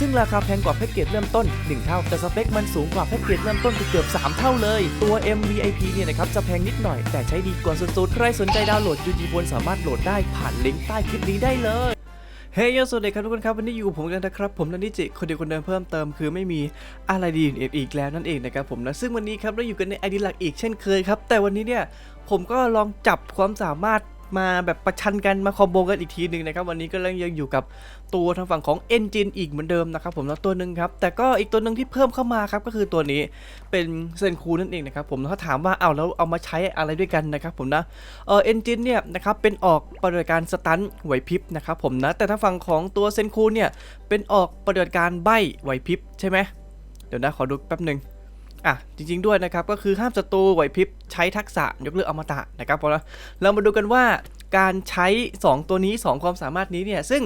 ซึ่งราคาแพงกว่าแพ็กเกจเริ่มต้น 1 เท่า แต่สเปคมันสูงกว่าแพ็กเกจเริ่มต้นเกือบ3 เท่าเลย ตัว MVIP เนี่ยนะครับจะแพงนิดหน่อย แต่ใช้ดีกว่าสุดๆ ใครสนใจดาวน์โหลด UG Phone สามารถโหลดได้ผ่านลิงก์ใต้คลิปนี้ได้เลยเฮ้ยสวัสดีครับทุกคนครับวันนี้อยู่กับผมกันนะครับผมนันนิจิคนเดียวคนเดิมเพิ่มเติมคือไม่มีอะไรดีอื่นอีกแล้วนั่นเองนะครับผมนะซึ่งวันนี้ครับเราอยู่กันในไอดีหลักอีกเช่นเคยครับแต่วันนี้เนี่ยผมก็ลองจับความสามารถ มาแบบประชันกันมาคอมโบกันอีกทีหนึ่งนะครับวันนี้ก็ยังอยู่กับตัวทางฝั่งของ Engine อีกเหมือนเดิมนะครับผมแล้วตัวหนึ่งครับแต่ก็อีกตัวหนึ่งที่เพิ่มเข้ามาครับก็คือตัวนี้เป็นเซนคูนั่นเองนะครับผมถ้าถามว่าเอาแล้วเอามาใช้อะไรด้วยกันนะครับผมนะเออเอนจินเนี่ยนะครับเป็นออกปฏิบัติการสตันไหวพริบนะครับผมนะแต่ถ้าฝั่งของตัวเซนคูเนี่ยเป็นออกปฏิบัติการใบไหวพริบใช่ไหมเดี๋ยวนะขอดูแป๊บหนึ่ง อะจริง ๆด้วยนะครับก็คือห้ามศัตรูไหวพริบใช้ทักษะยกเลิกอมตะนะครับพอแล้วเรามาดูกันว่าการใช้ 2 ตัวนี้ 2 ความสามารถนี้เนี่ยซึ่ง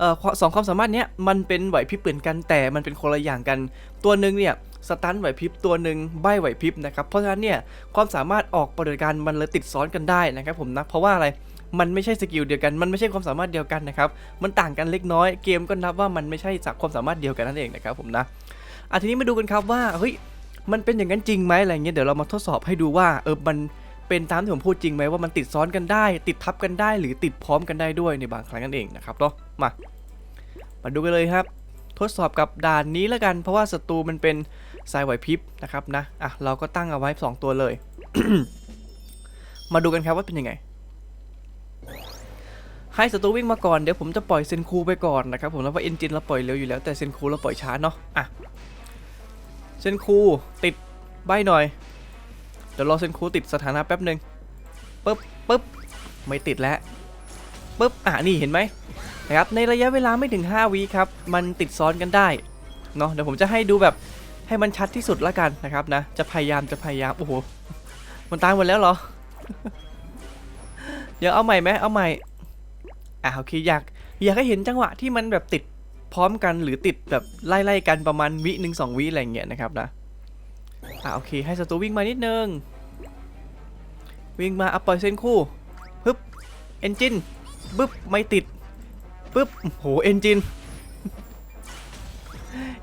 ออสองความสามารถเนี้ยมันเป็นไหวพริบเหมือนกันแต่มันเป็นคนละอย่างกัน ตัวหนึ่งเนี่ยสตันไหวพริบตัวหนึ่งใบไหวพริบนะครับเพราะฉะนั้นเนี่ยความสามารถออกปฏิบัติการมันเลยติดซ้อนกันได้นะครับผมนะเพราะว่าอะไรมันไม่ใช่สกิลเดียวกัน มันไม่ใช่ความสามารถเดียวกันนะครับ มันต่างกันเล็กน้อย เกมก็นับว่ามันไม่ใช่จากความสามารถเดียวกันนั่นเองนะครับผมนะอะทีนี้มาดูกันครับว่า เฮ้ย มันเป็นอย่างนั้นจริงไหมอะไรเงี้ยเดี๋ยวเรามาทดสอบให้ดูว่าเออมันเป็นตามที่ผมพูดจริงไหมว่ามันติดซ้อนกันได้ ติดทับกันได้ หรือติดพร้อมกันได้ด้วยในบางครั้งนั่นเองนะครับเนาะมา มาดูกันเลยครับ ทดสอบกับด่านนี้แล้วกัน เพราะว่าศัตรูมันเป็นสายไหวพริบนะครับนะอะเราก็ตั้งเอาไว้ 2 ตัวเลย มาดูกันครับว่าเป็นยังไงให้ศัตรูวิ่งมาก่อนเดี๋ยวผมจะปล่อยเซนคูไปก่อนนะครับผมแล้วว่าเอนจินเราปล่อยเร็วอยู่แล้วแต่เซนคูเราปล่อยช้าเนาะอะ เซนคูติดใบหน่อย เดี๋ยวรอเซนคูติดสถานะแป๊บหนึ่งปึ๊บปึ๊บไม่ติดแล้วปึ๊บอะนี่เห็นไหมนะครับในระยะเวลาไม่ถึง 5วิครับ มันติดซ้อนกันได้เนาะเดี๋ยวผมจะให้ดูแบบให้มันชัดที่สุดละกันนะครับนะ จะพยายามจะพยายามโอ้โหมันตายหมดแล้วเหรอเดี๋ยวเอาใหม่ไหมเอาใหม่อะโอเคอยากอยากให้เห็นจังหวะที่มันแบบติด พร้อมกันหรือติดแบบไล่ๆกันประมาณวิหนึ่งสองวิอะไรเงี้ยนะครับนะอะโอเคให้ศัตรูวิ่งมานิดนึง วิ่งมาเอาปล่อยเส้นคู่ปึ๊บเอนจินปึ๊บไม่ติดปึ๊บโหเอนจิน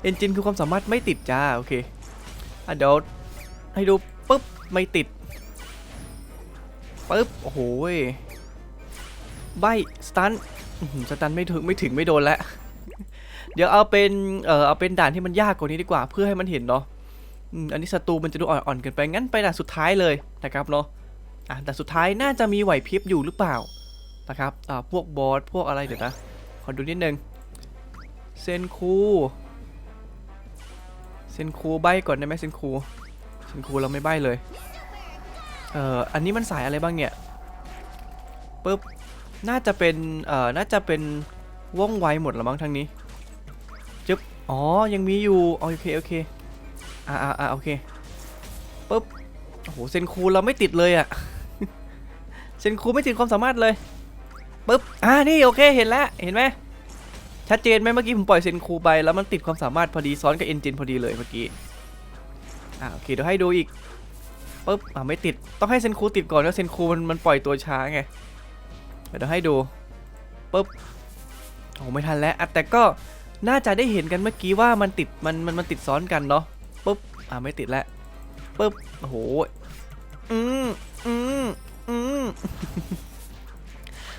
เอนจินคือความสามารถไม่ติดจ้าโอเคอะเดี๋ยวให้ดูปุ๊บไม่ติดปุ๊บโอ้โหใบสตันสตันไม่ถึงไม่ถึงไม่โดนแล้ว เดี๋ยวเอาเป็นเอ่อเอาเป็นด่านที่มันยากกว่านี้ดีกว่าเพื่อให้มันเห็นเนาะอันนี้ศัตรูมันจะดูอ่อนๆเกินไปงั้นไปด่านสุดท้ายเลยนะครับเนาะอะด่านสุดท้ายน่าจะมีไหวพริบอยู่หรือเปล่านะครับอ่าพวกบอสพวกอะไรเดี๋ยวนะขอดูนิดนึงเซนคูเซนคูใบก่อนได้ไหมเซนคูเซนคูเราไม่ใบเลยเอ่ออันนี้มันสายอะไรบ้างเนี่ยปึ๊บน่าจะเป็นเอ่อน่าจะเป็นว่องไวหมดละมั้งทางนี้ อ๋อ ยังมีอยู่ โอเค โอเค อ่าอ่าอ่าโอเคปึ๊บ โอ้โห เซนคูเราไม่ติดเลยอะเซนคูไม่ติดความสามารถเลยปึ๊บ อ่า นี่ โอเค เห็นแล้ว เห็นไหมชัดเจนไหมเมื่อกี้ผมปล่อยเซนคูไปแล้วมันติดความสามารถพอดีซ้อนกับเอนจินพอดีเลยเมื่อกี้ อ่า โอเค เดี๋ยวให้ดูอีกปุ๊บ อ่า ไม่ติด ต้องให้เซนคูติดก่อนแล้วเซนคูมันมันปล่อยตัวช้าไง เดี๋ยวให้ดูปุ๊บโอ้ไม่ทันแล้วอะแต่ก็ น่าจะได้เห็นกันเมื่อกี้ว่ามันติดมันมันมันติดซ้อนกันเนาะปุ๊บอ่าไม่ติดแล้วปุ๊บโอ้โหอืมอืมอืม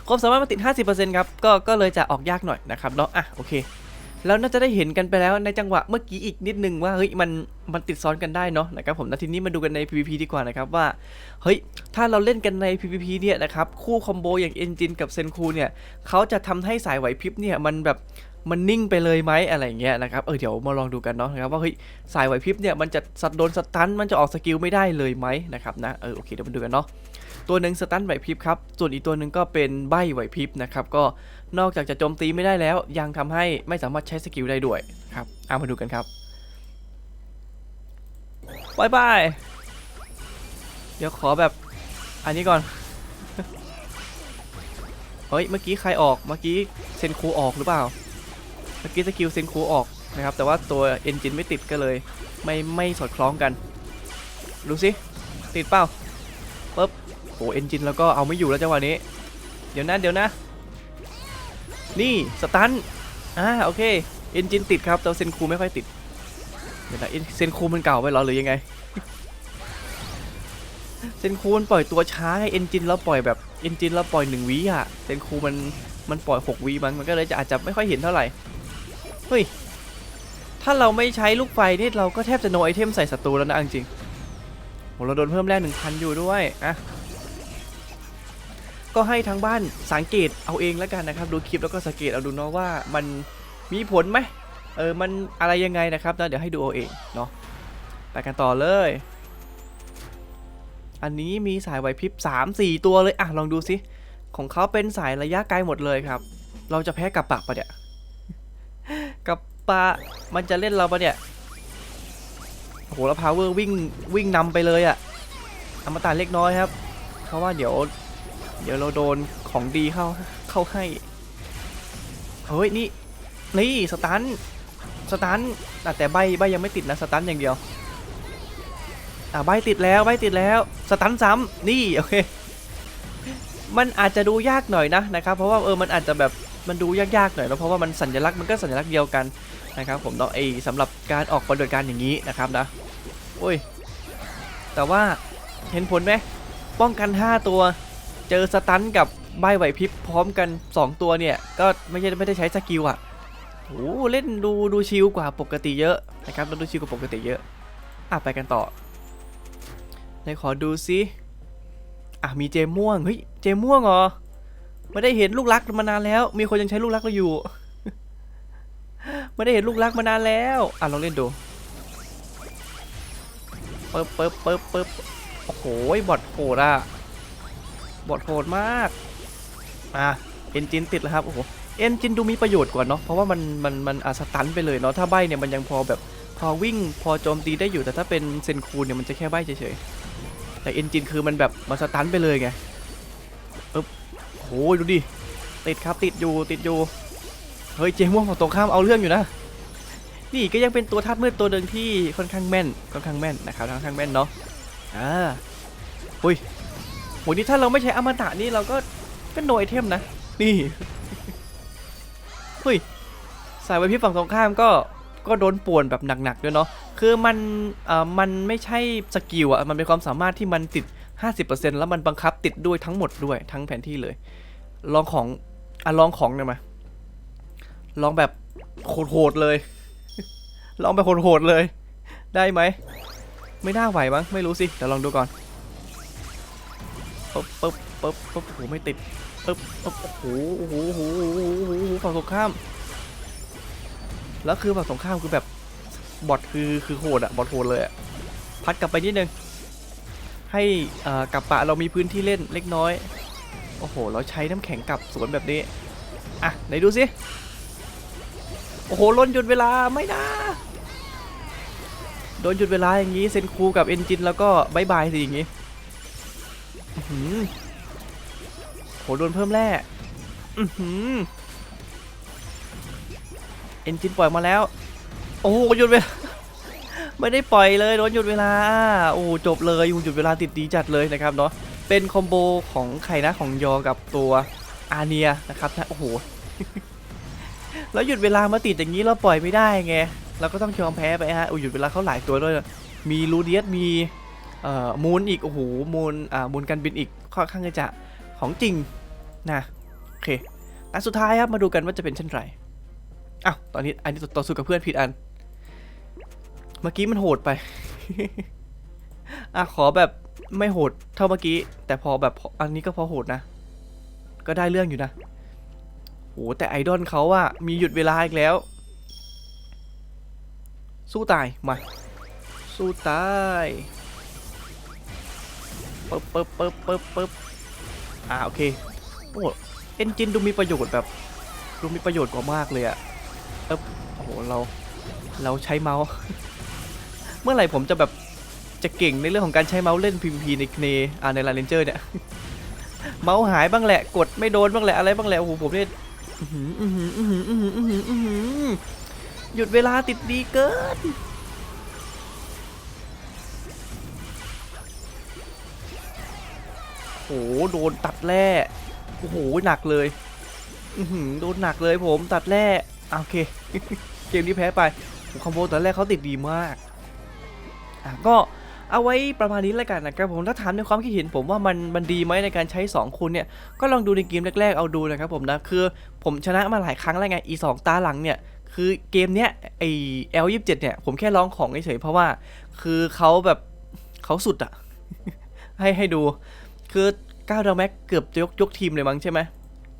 ความสามารถมันติด 50%ครับก็ก็เลยจะออกยากหน่อยนะครับเนาะอะโอเค แล้วน่าจะได้เห็นกันไปแล้วในจังหวะเมื่อกี้อีกนิดนึงว่าเฮ้ยมันมันติดซ้อนกันได้เนาะนะครับผมแล้วทีนี้มาดูกันใน PVP ดีกว่านะครับว่าเฮ้ยถ้าเราเล่นกันใน PVP เนี่ยนะครับคู่คอมโบอย่าง Engine กับเซนคูเนี่ยเขาจะทำให้สายไหวพริบเนี่ยมันแบบ มันนิ่งไปเลยไหมอะไรเงี้ยนะครับ เออเดี๋ยวมาลองดูกันเนาะนะครับว่าเฮ้ยสายไหวพริบเนี่ยมันจะสัตว์โดนสตันมันจะออกสกิลไม่ได้เลยไหมนะครับนะ เออโอเคเดี๋ยวมาดูกันเนาะ ตัวหนึ่งสตันไหวพริบครับ ส่วนอีกตัวหนึ่งก็เป็นใบไหวพริบนะครับ ก็นอกจากจะโจมตีไม่ได้แล้ว ยังทำให้ไม่สามารถใช้สกิลได้ด้วยครับเอามาดูกันครับบายบายเดี๋ยวขอแบบอันนี้ก่อนเฮ้ย เมื่อกี้ใครออก เมื่อกี้เซนคูออกหรือเปล่า เมื่อกี้สกิลเซนคูออกนะครับ แต่ว่าตัวเอนจินไม่ติดก็เลย ไม่ไม่สอดคล้องกันดูสิติดเปล่าปุ๊บโอ้เอนจินแล้วก็เอาไม่อยู่แล้วจังหวะนี้ เดี๋ยวนะเดี๋ยวนะ นี่สตันอ่าโอเคเอนจินติดครับแต่เซนคูไม่ค่อยติดเดี๋ยวนะเอนเซนคูมันเก่าไปหรอหรือยังไงเซนคูมันปล่อยตัวช้าไงเอนจินแล้วปล่อยแบบเอนจินแล้วปล่อยหนึ่งวิอะเซนคูมันมันปล่อยหกวิมันมันก็เลยจะอาจจะไม่ค่อยเห็นเท่าไหร่ เฮ้ย ถ้าเราไม่ใช้ลูกไฟนี่เราก็แทบจะโนไอเทมใส่ศัตรูแล้วนะจริงโหเราโดนเพิ่มแรกหนึ่งพันอยู่ด้วยอะก็ให้ทางบ้านสังเกตเอาเองแล้วกันนะครับ ดูคลิปแล้วก็สังเกตเอาดูเนาะว่ามันมีผลไหมเออมันอะไรยังไงนะครับนะเดี๋ยวให้ดูเอาเองเนาะไปกันต่อเลย อันนี้มีสายไหวพริบ3 4 ตัวเลยอะลองดูสิของเขาเป็นสายระยะไกลหมดเลยครับ เราจะแพ้กับปะปะเนี่ย กับปะมันจะเล่นเราปะเนี่ยโอ้โหแล้วพาวเวอร์วิ่งวิ่งนำไปเลยอะอมตะเล็กน้อยครับเพราว่าเดี๋ยว เดี๋ยวเราโดนของดีเข้าเข้าให้เฮ้ยนี่นี่สตันสตันแต่ใบใบยังไม่ติดนะสตันอย่างเดียวอ่าใบติดแล้วใบติดแล้วสตันซ้ำนี่โอเคมันอาจจะดูยากหน่อยนะนะครับ เพราะว่าเออมันอาจจะแบบ มันดูยากๆหน่อยแล้วเพราะว่ามันสัญลักษณ์มันก็สัญลักษณ์เดียวกันนะครับผมเนาะไอสำหรับการออกปฏิบัติการอย่างนี้นะครับนะโอ้ยแต่ว่าเห็นผลไหมป้องกัน 5 ตัว เจอสตันกับใบไหวพริบพร้อมกัน 2 ตัวเนี่ย ก็ไม่ใช่ไม่ได้ใช้สกิลอะโอ้เล่นดูดูชิลกว่าปกติเยอะนะครับแล้วดูชิลกว่าปกติเยอะอะไปกันต่อไหนขอดูซิอะมีเจมม่วงเฮ้ยเจมม่วงเหรอ ไม่ได้เห็นลูกรักมานานแล้ว มีคนยังใช้ลูกรักเราอยู่ ไม่ได้เห็นลูกรักมานานแล้ว อะลองเล่นดูเปิบเปิบเปิบเปิบโอ้โหบอทโหดอะบอทโหดมากอะเอนจินติดแล้วครับโอ้โหเอนจินดูมีประโยชน์กว่าเนาะเพราะว่ามันมันมันอะสตันไปเลยเนาะถ้าใบเนี่ยมันยังพอแบบพอวิ่งพอโจมตีได้อยู่แต่ถ้าเป็นเซนคูนเนี่ยมันจะแค่ใบเฉยๆแต่เอนจินคือมันแบบมาสตันไปเลยไง หดูดิ ติดครับติดอยู่ติดอยู่ เฮ้ยเจม่วงของตรงข้ามเอาเรื่องอยู่นะ นี่ก็ยังเป็นตัวทัดมืดตัวหนึ่งที่ค่อนข้างแม่นค่อนข้างแม่นนะครับค่อนข้างแม่นเนาะ อ่าอุ้ยโหนี่ถ้าเราไม่ใช้อมตะนี่เราก็ก็โนไอเทมนะ นี่เฮ้ยสายไวพริบฝั่งตรงข้ามก็ก็โดนป่วนแบบหนักๆด้วยเนาะ คือมันเอ่อมันไม่ใช่สกิลอะมันเป็นความสามารถที่มันติด 50%แล้วมันบังคับติดด้วยทั้งหมดด้วยทั้งแผนที่เลย ลองของอะลองของหน่อยมา ลองแบบโหดๆเลย ลองแบบโหดๆเลย ได้ไหม ไม่น่าไหวมั้ง ไม่รู้สิ เดี๋ยวลองดูก่อนปึ๊บปึ๊บปึ๊บปึ๊บโอ้โหไม่ติดปึ๊บปึ๊บโอ้โหโอ้โหโอ้โหโอ้โหโอ้โหฝั่งตรงข้าม แล้วคือฝั่งตรงข้ามคือแบบบอทคือคือโหดอะบอทโหดเลยอะพัดกลับไปนิดนึง ให้กับปะเรามีพื้นที่เล่นเล็กน้อย โอ้โห เราใช้น้ำแข็งกลับสวนแบบนี้ อะ ไหนดูสิ โอ้โหล้นหยุดเวลาไม่นะโดนหยุดเวลาอย่างนี้เซนคูกับเอนจินแล้วก็บายบายสิอย่างนี้อื้อหือโหโดนเพิ่มแร่หือเอนจินปล่อยมาแล้ว โอ้โหหยุดเวลา ไม่ได้ปล่อยเลยโดนหยุดเวลาโอ้โหจบเลยหยุดเวลาติดดีจัดเลยนะครับเนาะเป็นคอมโบของใครนะของยอกับตัวอาเนียนะครับนะโอ้โหแล้วหยุดเวลามาติดอย่างนี้เราปล่อยไม่ได้ไงเราก็ต้องยอมแพ้ไปฮะโอ้หยุดเวลาเขาหลายตัวด้วย มีลูเดียสมีเอ่อมูนอีกโอ้โหมูนอ่ามูนการบินอีกค่อนข้างจะของจริงนะโอเคอันสุดท้ายครับมาดูกันว่าจะเป็นเช่นไรอ้าวตอนนี้อันนี้ต่อสู้กับเพื่อนผิดอัน เมื่อกี้มันโหดไป อะขอแบบไม่โหดเท่าเมื่อกี้ แต่พอแบบอันนี้ก็พอโหดนะ ก็ได้เรื่องอยู่นะโหแต่ไอดอลเขาอะมีหยุดเวลาอีกแล้ว สู้ตาย มา สู้ตายปึ๊บปึ๊บปึ๊บปึ๊บปึ๊บอ่าโอเคโอ้เอนจินดูมีประโยชน์แบบดูมีประโยชน์กว่ามากเลยอะเอบโอ้โหเราเราใช้เมาส์ เมื่อไหร่ผมจะแบบจะเก่งในเรื่องของการใช้เมาส์เล่น PVP ในในอ่าในลาเรนเจอร์เนี่ย เมาส์หายบ้างแหละกดไม่โดนบ้างแหละอะไรบ้างแหละโอ้โหผมเนี่ยหยุดเวลาติดดีเกินโอ้โหโดนตัดแร่โอ้โหหนักเลยโดนหนักเลยผมตัดแร่โอเค เกมนี้แพ้ไปคอมโบตอนแรกเขาติดดีมาก ก็เอาไว้ประมาณนี้แล้วกันนะครับผมถ้าถามในความคิดเห็นผมว่ามันมันดีไหมในการใช้ 2คุณเนี่ยก็ลองดูในเกมแรกๆเอาดูนะครับผมนะคือผมชนะมาหลายครั้งแล้วไงอีสองตาหลังเนี่ยคือเกมเนี้ยไอ L27 เนี่ยผมแค่ร้องของเฉยเพราะว่า คือเขาแบบเขาสุดอะให้ให้ดู คือ9ดาวแม็กเกือบยกยกทีมเลยมั้งใช่ไหม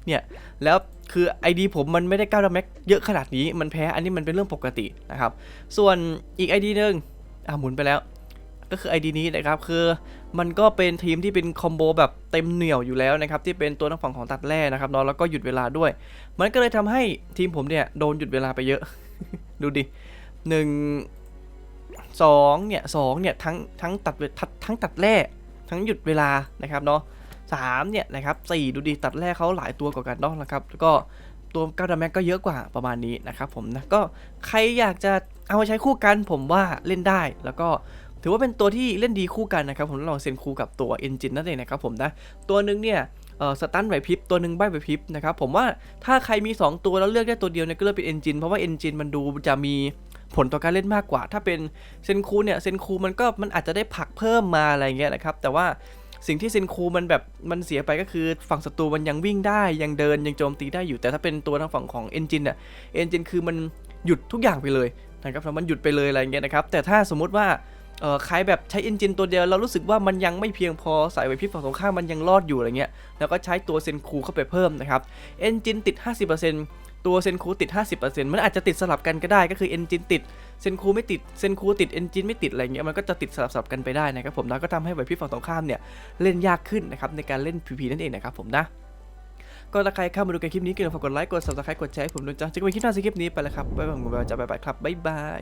เนี่ยแล้วคือ ID ผมมันไม่ได้9ดาวแม็กเยอะขนาดนี้มันแพ้อันนี้มันเป็นเรื่องปกตินะครับส่วนอีก ID หนึ่ง อะหมุนไปแล้ว ก็คือ ID นี้นะครับคือมันก็เป็นทีมที่เป็นคอมโบแบบเต็มเหนี่ยวอยู่แล้วนะครับที่เป็นตัวนักฝั่งของตัดแร่นะครับเนาะแล้วก็หยุดเวลาด้วย มันก็เลยทำให้ทีมผมเนี่ยโดนหยุดเวลาไปเยอะ ดูดิหนึ่งสองเนี่ยสองเนี่ยทั้งทั้งตัดทัดทั้งตัดแร่ทั้งหยุดเวลานะครับเนาะสามเนี่ยนะครับสี่ดูดิตัดแร่เขาหลายตัวกว่ากันเนาะนะครับแล้วก็ ตัวก้าดาแม็กก็เยอะกว่าประมาณนี้นะครับผมนะก็ใครอยากจะเอามาใช้คู่กันผมว่าเล่นได้ แล้วก็ถือว่าเป็นตัวที่เล่นดีคู่กันนะครับผมลองเซนคู่กับตัวเอนจินนั่นเองนะครับผมนะตัวหนึงเนี่ยสตันไหวพริบตัวหนึ่งใบไหวพริบนะครับผมว่าถ้าใครมี 2 ตัวแล้วเลือกได้ตัวเดียวเนี่ยก็เลือกเป็นเอนจินเพราะว่าเอนจินมันดูจะมีผลต่อการเล่นมากกว่า ถ้าเป็นเซนคูเนี่ยเซนคูมันก็มันอาจจะได้ผลักเพิ่มมาอะไรเงี้ยนะครับแต่ว่า สิ่งที่เซนคูมันแบบมันเสียไปก็คือฝั่งศัตรูมันยังวิ่งได้ยังเดินยังโจมตีได้อยู่แต่ถ้าเป็นตัวทางฝั่งของเอนจินเนี่ยเอนจินคือมันหยุดทุกอย่างไปเลยนะครับมันหยุดไปเลยอะไรเงี้ยนะครับแต่ถ้าสมมุติว่าเออใครแบบใช้เอนจินตัวเดียวเรารู้สึกว่ามันยังไม่เพียงพอสายไหวพิบฝั่งตรงข้ามมันยังรอดอยู่อะไรเงี้ยแล้วก็ใช้ตัวเซนคูเข้าไปเพิ่มนะครับเอนจินติด 50% ตัวเซนคูติด 50%มันอาจจะติดสลับกันก็ได้ก็คือเอนจินติดเซนคูไม่ติดเซนคูติดเอนจินไม่ติดอะไรเงี้ยมันก็จะติดสลับสลับกันไปได้นะครับผมแล้วก็ทำให้ไหวพริบฝั่งตรงข้ามเนี่ยเล่นยากขึ้นนะครับในการเล่น PVP นั่นเองนะครับผมนะก็ถ้าใครเข้ามาดูกันคลิปนี้ก็อย่าลืมฝากกดไลค์กด subscribe กดแชร์ให้ผมด้วยจ้าจะไปคลิปหน้าสคลิปนี้ไปแล้วครับบ๊ายบายผมจะไปครับบ๊ายบาย